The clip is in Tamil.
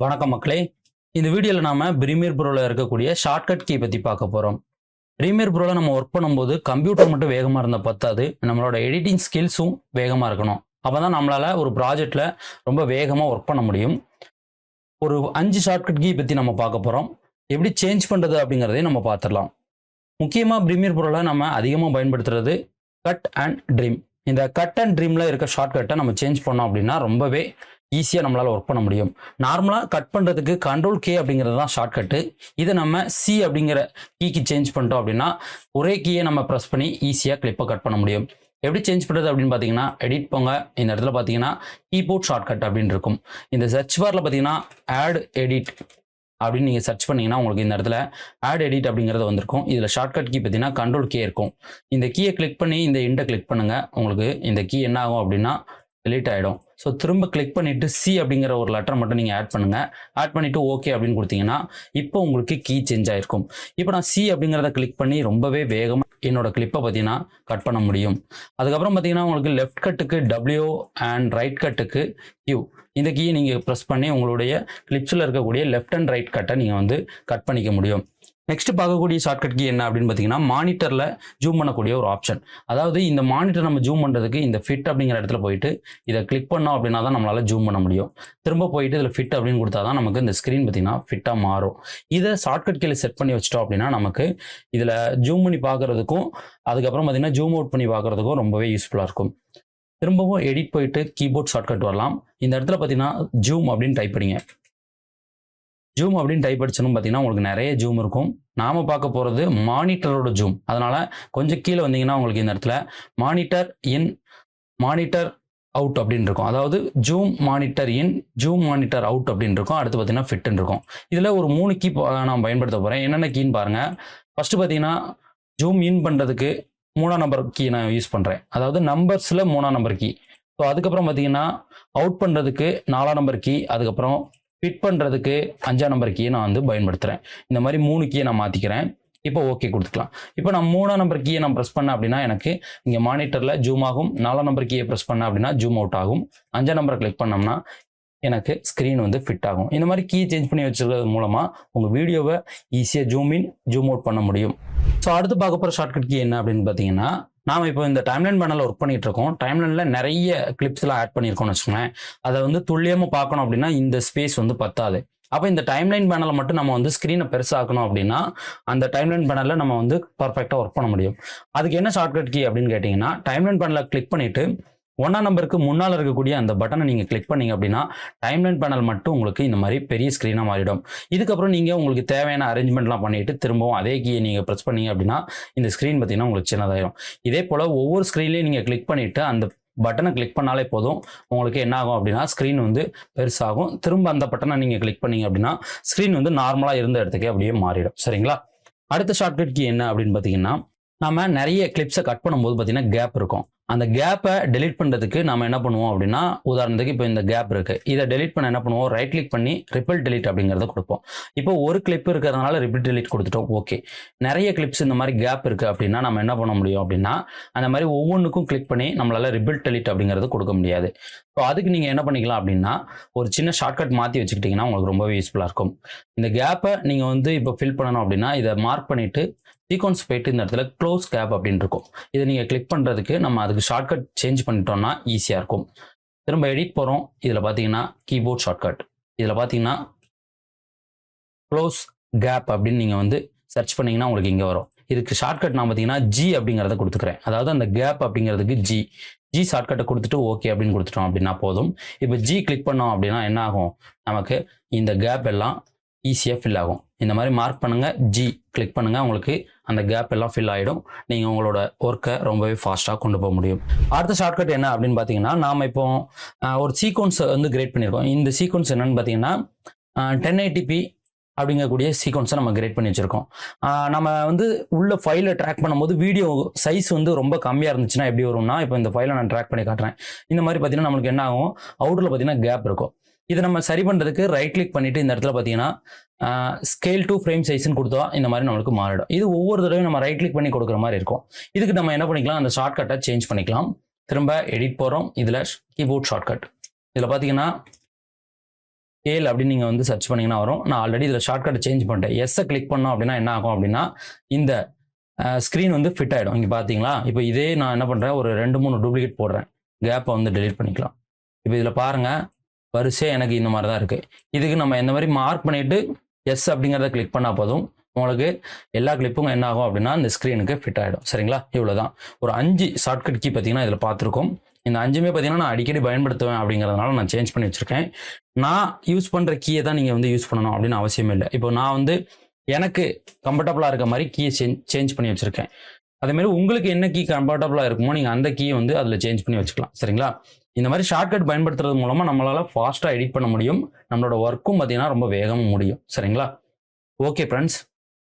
வணக்கம் மக்களே. இந்த வீடியோவில் நாம பிரீமியர் ப்ரோவில் இருக்கக்கூடிய ஷார்ட்கட் கீ பற்றி பார்க்க போகிறோம் பிரீமியர் ப்ரோவில் நம்ம ஒர்க் பண்ணும்போது கம்ப்யூட்டர் மட்டும் வேகமாக இருந்தால் பத்தாது. நம்மளோட எடிட்டிங் ஸ்கில்ஸும் வேகமாக இருக்கணும். அப்போ தான் நம்மளால் ஒரு ப்ராஜெக்டில் ரொம்ப வேகமாக ஒர்க் பண்ண முடியும். ஒரு அஞ்சு ஷார்ட்கட் கீ பற்றி நம்ம பார்க்க போகிறோம் எப்படி சேஞ்ச் பண்ணுறது அப்படிங்கிறதையும் நம்ம பார்த்துடலாம். முக்கியமாக பிரீமியர் ப்ரோவில் நம்ம அதிகமாக பயன்படுத்துறது கட் அண்ட் ட்ரீம் இந்த கட் அண்ட் ட்ரீமில் இருக்க ஷார்ட்கட்டை நம்ம சேஞ்ச் பண்ணோம் அப்படின்னா ரொம்பவே ஈஸியாக நம்மளால் ஒர்க் பண்ண முடியும். நார்மலாக கட் பண்ணுறதுக்கு கண்ட்ரோல் கே அப்படிங்கிறது தான் ஷார்ட்கட்டு இதை நம்ம சி அப்படிங்கிற கீக்கு சேஞ்ச் பண்ணிட்டோம் அப்படின்னா ஒரே கீயை நம்ம ப்ரெஸ் பண்ணி ஈஸியாக கிளிப்பை கட் பண்ண முடியும். எப்படி சேஞ்ச் பண்ணுறது அப்படின்னு பார்த்தீங்கன்னா எடிட் போங்க. இந்த இடத்துல பார்த்தீங்கன்னா கீபோர்ட் ஷார்ட்கட் அப்படின்னு இருக்கும். இந்த சர்ச் பாரில் பார்த்தீங்கன்னா ஆட் எடிட் அப்படின்னு நீங்கள் சர்ச் பண்ணீங்கன்னா உங்களுக்கு இந்த இடத்துல ஆட் எடிட் அப்படிங்கிறது வந்திருக்கும். இதில் ஷார்ட்கட் கீ பார்த்தீங்கன்னா கண்ட்ரோல் கே இருக்கும். இந்த கீயை கிளிக் பண்ணி இந்த இண்டை கிளிக் பண்ணுங்கள் உங்களுக்கு இந்த கீ என்ன ஆகும் அப்படின்னா delete ஆகிடும் ஸோ திரும்ப கிளிக் பண்ணிவிட்டு சி அப்படிங்கிற ஒரு லெட்டர் மட்டும் நீங்கள் ஆட் பண்ணுங்கள் ஆட் பண்ணிவிட்டு ஓகே அப்படின்னு கொடுத்தீங்கன்னா இப்போ உங்களுக்கு கீ சேஞ்ச் ஆகிருக்கும் இப்போ நான் சி அப்படிங்கிறத கிளிக் பண்ணி ரொம்பவே வேகமாக என்னோட கிளிப்பை பார்த்தீங்கன்னா கட் பண்ண முடியும். அதுக்கப்புறம் பார்த்தீங்கன்னா உங்களுக்கு லெஃப்ட் கட்டுக்கு டபிள்யூ அண்ட் ரைட் கட்டுக்கு யூ இந்த கீயை நீங்கள் ப்ரெஸ் பண்ணி உங்களுடைய கிளிப்ஸில் இருக்கக்கூடிய லெஃப்ட் அண்ட் ரைட் கட்டை நீங்கள் வந்து கட் பண்ணிக்க முடியும். நெக்ஸ்ட் பார்க்கக்கூடிய ஷார்ட்கட் கீ என்ன அப்படின்னு பார்த்தீங்கன்னா மானிட்டரில் ஜூம் பண்ணக்கூடிய ஒரு ஆப்ஷன் அதாவது இந்த மானிட்டர் நம்ம ஜூம் பண்ணுறதுக்கு இந்த ஃபிட் அப்படிங்கிற இடத்துல போயிட்டு இதை கிளிக் பண்ணோம் அப்படின்னா தான் நம்மளால் ஜூம் பண்ண முடியும். திரும்ப போயிட்டு இதில் ஃபிட் அப்படின்னு கொடுத்தா தான் நமக்கு இந்த ஸ்க்ரீன் பார்த்தீங்கன்னா ஃபிட்டாக மாறும். இதை ஷார்ட்கட் கீழே செட் பண்ணி வச்சிட்டோம் அப்படின்னா நமக்கு இதில் ஜூம் பண்ணி பார்க்குறதுக்கும் அதுக்கப்புறம் பார்த்தீங்கன்னா ஜூம் அவுட் பண்ணி பார்க்குறதுக்கும் ரொம்பவே யூஸ்ஃபுல்லாக இருக்கும். திரும்பவும் எடிட் போயிட்டு கீபோர்ட் ஷார்ட்கட் வரலாம். இந்த இடத்துல பார்த்தீங்கன்னா ஜூம் அப்படின்னு டைப் பண்ணிங்க. ஜூம் அப்படின்னு டைப் அடிச்சோன்னு பார்த்தீங்கன்னா உங்களுக்கு நிறைய ஜூம் இருக்கும். நாம பார்க்க போகிறது மானிட்டரோட ஜூம் அதனால கொஞ்சம் கீழே வந்தீங்கன்னா உங்களுக்கு இந்த இடத்துல மானிட்டர் இன் மானிட்டர் அவுட் அப்படின்னு இருக்கும். அதாவது zoom monitor in zoom monitor out அப்படின்னு இருக்கும். அடுத்து பார்த்தீங்கன்னா ஃபிட்னு இருக்கும். இதில் ஒரு மூணு கீ நான் பயன்படுத்த போகிறேன் என்னென்ன கீன்னு பாருங்கள் ஃபஸ்ட்டு பார்த்தீங்கன்னா ஜூம் இன் பண்ணுறதுக்கு மூணாம் நம்பர் கீ நான் யூஸ் பண்ணுறேன் அதாவது நம்பர்ஸில் மூணாம் நம்பர் கீ ஸோ அதுக்கப்புறம் பார்த்தீங்கன்னா அவுட் பண்ணுறதுக்கு நாலாம் நம்பர் கீ அதுக்கப்புறம் ஃபிட் பண்ணுறதுக்கு அஞ்சாம் நம்பர் கீயை நான் வந்து பயன்படுத்துகிறேன் இந்த மாதிரி மூணு கீயை நான் மாற்றிக்கிறேன் இப்போ ஓகே கொடுத்துக்கலாம். இப்போ நான் மூணாம் நம்பர் கீயை நான் ப்ரெஸ் பண்ணேன் அப்படின்னா எனக்கு இங்கே மானிட்டரில் ஜூம் ஆகும். நாலாம் நம்பர் கீயை ப்ரெஸ் பண்ணேன் அப்படின்னா ஜூம் அவுட் ஆகும். அஞ்சாம் நம்பரை கிளிக் பண்ணோம்னா எனக்கு ஸ்க்ரீன் வந்து ஃபிட் ஆகும். இந்த மாதிரி கீ சேஞ்ச் பண்ணி வச்சுருக்கிறது மூலமாக உங்கள் வீடியோவை ஈஸியாக ஜூம் இன் ஜூம் அவுட் பண்ண முடியும். ஸோ அடுத்து பார்க்க போகிற ஷார்ட்கட் கீ என்ன அப்படின்னு பார்த்தீங்கன்னா நாம் இப்போ இந்த டைம்லைன் பேனலில் ஒர்க் பண்ணிட்டு இருக்கோம் டைம்லைனில் நிறைய கிளிப்ஸ்லாம் ஆட் பண்ணியிருக்கோம்னு வச்சுக்கோங்களேன். அதை வந்து துல்லியமாக பார்க்கணும் அப்படின்னா இந்த ஸ்பேஸ் வந்து பத்தாது. அப்போ இந்த டைம்லைன் பேனலை மட்டும் நம்ம வந்து ஸ்க்ரீனை பெருசாக்கணும் அப்படின்னா அந்த டைம்லைன் பேனலில் நம்ம வந்து பர்ஃபெக்டாக ஒர்க் பண்ண முடியும். அதுக்கு என்ன ஷார்ட்கட் கீ அப்படின்னு கேட்டிங்கன்னா டைம்லைன் பேனலை கிளிக் பண்ணிவிட்டு ஒன்றாம் நம்பருக்கு முன்னால் இருக்கக்கூடிய அந்த பட்டனை நீங்கள் கிளிக் பண்ணீங்க அப்படின்னா டைம்லைன் பேனல் மட்டும் உங்களுக்கு இந்த மாதிரி பெரிய ஸ்க்ரீனாக மாறிடும். இதுக்கப்புறம் நீங்கள் உங்களுக்கு தேவையான அரேஞ்ச்மெண்ட்லாம் பண்ணிவிட்டு திரும்பவும் அதே கீயை நீங்கள் ப்ரெஸ் பண்ணீங்க அப்படின்னா இந்த ஸ்க்ரீன் பார்த்தீங்கன்னா உங்களுக்கு சின்னதாயிடும் இதே போல் ஒவ்வொரு ஸ்க்ரீன்லையும் நீங்கள் கிளிக் பண்ணிவிட்டு அந்த பட்டனை கிளிக் பண்ணாலே போதும். உங்களுக்கு என்ன ஆகும் அப்படின்னா ஸ்க்ரீன் வந்து பெருசாகும். திரும்ப அந்த பட்டனை நீங்கள் கிளிக் பண்ணீங்க அப்படின்னா ஸ்க்ரீன் வந்து நார்மலாக இருந்த இடத்துக்கே அப்படியே மாறிடும். சரிங்களா? அடுத்த ஷார்ட்கட் கீ என்ன அப்படின்னு பார்த்தீங்கன்னா நம்ம நிறைய கிளிப்ஸை கட் பண்ணும்போது பார்த்தீங்கன்னா கேப் இருக்கும். அந்த கேப்பை டெலிட் பண்ணுறதுக்கு நம்ம என்ன பண்ணுவோம் அப்படின்னா உதாரணத்துக்கு இப்போ இந்த கேப் இருக்குது இதை டெலிட் பண்ண என்ன பண்ணுவோம்? ரைட் கிளிக் பண்ணி ரிப்பிள் டெலிட் அப்படிங்கிறத கொடுப்போம். இப்போ ஒரு கிளிப் இருக்கிறதுனால ரிப்பிள் டெலிட் கொடுத்துட்டோம். ஓகே நிறைய கிளிப்ஸ் இந்த மாதிரி கேப் இருக்குது அப்படின்னா நம்ம என்ன பண்ண முடியும் அப்படின்னா அந்த மாதிரி ஒவ்வொன்றுக்கும் கிளிக் பண்ணி நம்மளால் ரிப்பிள் டெலிட் அப்படிங்கிறது கொடுக்க முடியாது. ஸோ அதுக்கு நீங்கள் என்ன பண்ணிக்கலாம் அப்படின்னா ஒரு சின்ன ஷார்ட்கட் மாற்றி வச்சுக்கிட்டிங்கன்னா உங்களுக்கு ரொம்பவே யூஸ்ஃபுல்லாக இருக்கும். இந்த கேப்பை நீங்கள் வந்து இப்போ ஃபில் பண்ணணும் அப்படின்னா இதை மார்க் பண்ணிவிட்டு சீக்வன்ஸ் போயிட்டு இந்த இடத்துல க்ளோஸ் கேப் அப்படின்னு இருக்கும். இதை நீங்கள் கிளிக் பண்ணுறதுக்கு நம்ம அதுக்கு ஷார்ட்கட் சேஞ்ச் பண்ணிட்டோம்னா ஈஸியாக இருக்கும். திரும்ப எடிட் போகிறோம் இதில் பார்த்தீங்கன்னா கீபோர்ட் ஷார்ட்கட் இதில் பார்த்தீங்கன்னா க்ளோஸ் கேப் அப்படின்னு நீங்கள் வந்து சர்ச் பண்ணீங்கன்னா உங்களுக்கு இங்கே வரும். இதுக்கு ஷார்ட்கட் நான் பார்த்தீங்கன்னா ஜி அப்படிங்கிறத கொடுத்துக்கிறேன். அதாவது அந்த கேப் அப்படிங்கிறதுக்கு ஜி ஜி ஷார்ட்கட்டை கொடுத்துட்டு ஓகே அப்படின்னு கொடுத்துட்டோம் அப்படின்னா போதும். இப்போ ஜி கிளிக் பண்ணோம் அப்படின்னா என்ன ஆகும்? நமக்கு இந்த கேப் எல்லாம் ஈஸியாக ஃபில் ஆகும். இந்த மாதிரி மார்க் பண்ணுங்கள் ஜி கிளிக் பண்ணுங்கள் உங்களுக்கு அந்த கேப் எல்லாம் ஃபில் ஆகிடும் நீங்கள் உங்களோட ஒர்க்கை ரொம்பவே ஃபாஸ்ட்டாக கொண்டு போக முடியும். அடுத்த ஷார்ட்கட் என்ன அப்படின்னு பார்த்தீங்கன்னா நாம் இப்போ ஒரு சீக்வன்ஸ் வந்து கிரியேட் பண்ணியிருக்கோம் இந்த சீக்வன்ஸ் என்னன்னு பார்த்தீங்கன்னா டென் ஐடிபி அப்படிங்கக்கூடிய சீக்வன்ஸை நம்ம கிரியேட் பண்ணி வச்சுருக்கோம். நம்ம வந்து உள்ள ஃபைலை ட்ராக் பண்ணும்போது வீடியோ சைஸ் வந்து ரொம்ப கம்மியாக இருந்துச்சுன்னா எப்படி வரும்னா இப்போ இந்த ஃபைலை நான் ட்ராக் பண்ணி காட்டுறேன். இந்த மாதிரி பார்த்தீங்கன்னா நம்மளுக்கு என்ன ஆகும்? அவுட்டரில் பார்த்தீங்கன்னா கேப் இருக்கும். இதை நம்ம சரி பண்ணுறதுக்கு ரைட் கிளிக் பண்ணிட்டு இந்த இடத்துல பார்த்தீங்கன்னா ஸ்கேல் டு ஃப்ரேம் சைஸ்னு கொடுத்தா இந்த மாதிரி நம்மளுக்கு மாறிடும். இது ஒவ்வொரு தடவையும் நம்ம ரைட் கிளிக் பண்ணி கொடுக்குற மாதிரி இருக்கும். இதுக்கு நம்ம என்ன பண்ணிக்கலாம்? அந்த ஷார்ட்கட்டை சேஞ்ச் பண்ணிக்கலாம். திரும்ப எடிட் போகிறோம் இதில் கீபோர்ட் ஷார்ட்கட் இதில் பார்த்தீங்கன்னா ஸ்கேல் அப்படின்னு நீங்கள் வந்து சர்ச் பண்ணீங்கன்னா வரும். நான் ஆல்ரெடி இதில் ஷார்ட்கட் சேஞ்ச் பண்ணிட்டேன். எஸ்ஸை கிளிக் பண்ணோம் அப்படின்னா என்ன ஆகும் அப்படின்னா இந்த ஸ்க்ரீன் வந்து ஃபிட் ஆகிடும் இங்கே பார்த்தீங்களா இப்போ இதே நான் என்ன பண்ணுறேன் ஒரு ரெண்டு மூணு டூப்ளிகேட் போடுறேன். கேப்பை வந்து டெலீட் பண்ணிக்கலாம். இப்போ இதில் பாருங்கள் வரிசையாக எனக்கு இந்த மாதிரி தான் இருக்குது இதுக்கு நம்ம எந்த மாதிரி மார்க் பண்ணிவிட்டு எஸ் அப்படிங்கிறத கிளிக் பண்ணால் போதும். உங்களுக்கு எல்லா கிளிப்பும் என்ன ஆகும் அப்படின்னா இந்த ஸ்க்ரீனுக்கு ஃபிட் ஆகிடும் சரிங்களா? இவ்வளோ தான் ஒரு அஞ்சு ஷார்ட்கட் கீ பார்த்தீங்கன்னா இதில் பார்த்துருக்கோம். இந்த அஞ்சுமே பார்த்தீங்கன்னா நான் அடிக்கடி பயன்படுத்துவேன் அப்படிங்கிறதுனால நான் சேஞ்ச் பண்ணி வச்சுருக்கேன். நான் யூஸ் பண்ணுற கீயை தான் நீங்கள் வந்து யூஸ் பண்ணணும் அப்படின்னு அவசியம் இல்லை. இப்போ நான் வந்து எனக்கு கம்ஃபர்டபுளாக இருக்க மாதிரி கீயை சேஞ்ச் சேஞ்ச் பண்ணி வச்சுருக்கேன். அதேமாதிரி உங்களுக்கு என்ன கீ கம்ஃபர்டபுளாக இருக்குமோ நீங்கள் அந்த கீயை வந்து அதில் சேஞ்ச் பண்ணி வச்சுக்கலாம். சரிங்களா? இந்த மாதிரி ஷார்ட்கட் பயன்படுத்துறது மூலமாக நம்மளால் ஃபாஸ்ட்டாக எடிட் பண்ண முடியும். நம்மளோட ஒர்க்கும் பார்த்தீங்கன்னா ரொம்ப வேகமாக முடியும். சரிங்களா? Okay friends